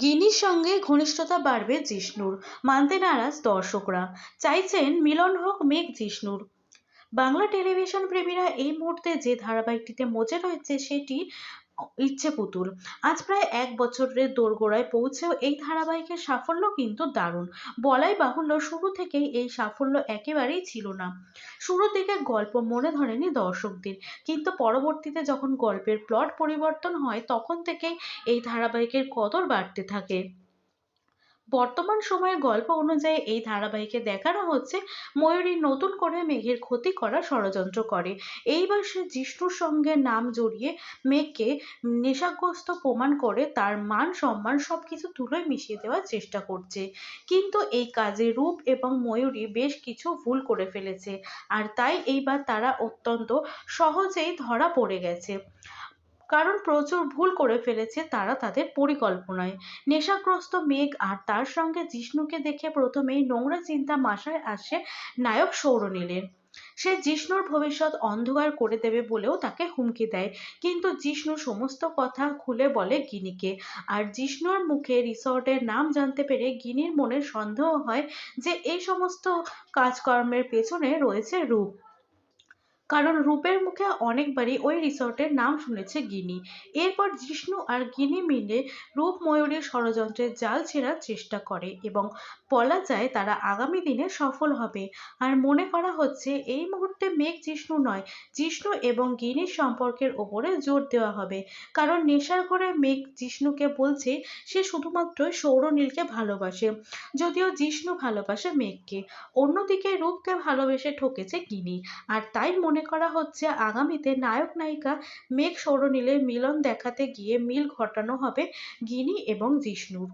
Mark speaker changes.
Speaker 1: গিনির সঙ্গে ঘনিষ্ঠতা বাড়বে জিষ্ণুর। মানতে নারাজ দর্শকরা। চাইছেন মিলন হোক মেঘ জিষ্ণুর। বাংলা টেলিভিশন প্রেমীরা এই মুহূর্তে যে ধারাবাহিকটিতে মজে রয়েছে সেটি ইচ্ছে পুতুল। আজ প্রায় এক বছরের দোরগোড়ায় পৌঁছেও এই ধারাবাহিকের সাফল্য কিন্তু দারুণ। বলাই বাহুল্য শুরু থেকেই এই সাফল্য একেবারেই ছিল না। শুরুর দিকে গল্প মনে ধরেনি দর্শকদের। কিন্তু পরবর্তীতে যখন গল্পের প্লট পরিবর্তন হয়, তখন থেকেই এই ধারাবাহিকের কদর বাড়তে থাকে। বর্তমান সময়ের গল্প অনুযায়ী এই ধারাবাহিকে দেখানো হচ্ছে ময়ূরী নতুন করে মেঘের ক্ষতি করার ষড়যন্ত্র করে। এইবার সে জিষ্ণুর সঙ্গে নাম জড়িয়ে মেঘকে নেশাগ্রস্ত প্রমাণ করে তার মান সম্মান সবকিছু তুলে মিশিয়ে দেওয়ার চেষ্টা করছে। কিন্তু এই কাজে রূপ এবং ময়ূরী বেশ কিছু ভুল করে ফেলেছে। আর তাই এইবার তারা অত্যন্ত সহজেই ধরা পড়ে গেছে। কারণ প্রচুর ভুল করে ফেলেছে তারা তাদের পরিকল্পনায়। নেশাগ্রস্ত মেঘ আর তার সঙ্গে জিষ্ণুকে দেখে প্রথমেই নোংরা চিন্তা মাথায় আসে নায়ক সৌরনীলের। সে জিষ্ণুর ভবিষ্যৎ অন্ধকার করে দেবে বলেও তাকে হুমকি দেয়। কিন্তু জিষ্ণু সমস্ত কথা খুলে বলে গিনিকে। আর জিষ্ণুর মুখে রিসর্টের নাম জানতে পেরে গিনির মনে সন্দেহ হয় যে এই সমস্ত কাজকর্মের পেছনে রয়েছে রূপ। কারণ রূপের মুখে অনেকবারই ওই রিসর্টের নাম শুনেছে গিনি। এরপর জিষ্ণু আর গিনি মিলে রূপ ময়ূরীর ষড়যন্ত্রের জাল ছেঁড়ার চেষ্টা করে এবং বলা যায় তারা আগামী দিনে সফল হবে। আর মনে করা হচ্ছে, এই মুহূর্তে মেঘ জিষ্ণু নয়, জিষ্ণু এবং গিনির সম্পর্কের ওপরে জোর দেওয়া হবে। কারণ নেশার ঘরে মেঘ জিষ্ণুকে বলছে, সে শুধুমাত্র সৌরনীলকে ভালোবাসে, যদিও জিষ্ণু ভালোবাসে মেঘকে। অন্যদিকে রূপকে ভালোবেসে ঠকেছে গিনি। আর তাই মনে করা হচ্ছে আগামীতে নায়ক নায়িকা মেঘ সৌরনীলের মিলন দেখাতে গিয়ে মিল ঘটানো হবে গিনি এবং জিষ্ণুর।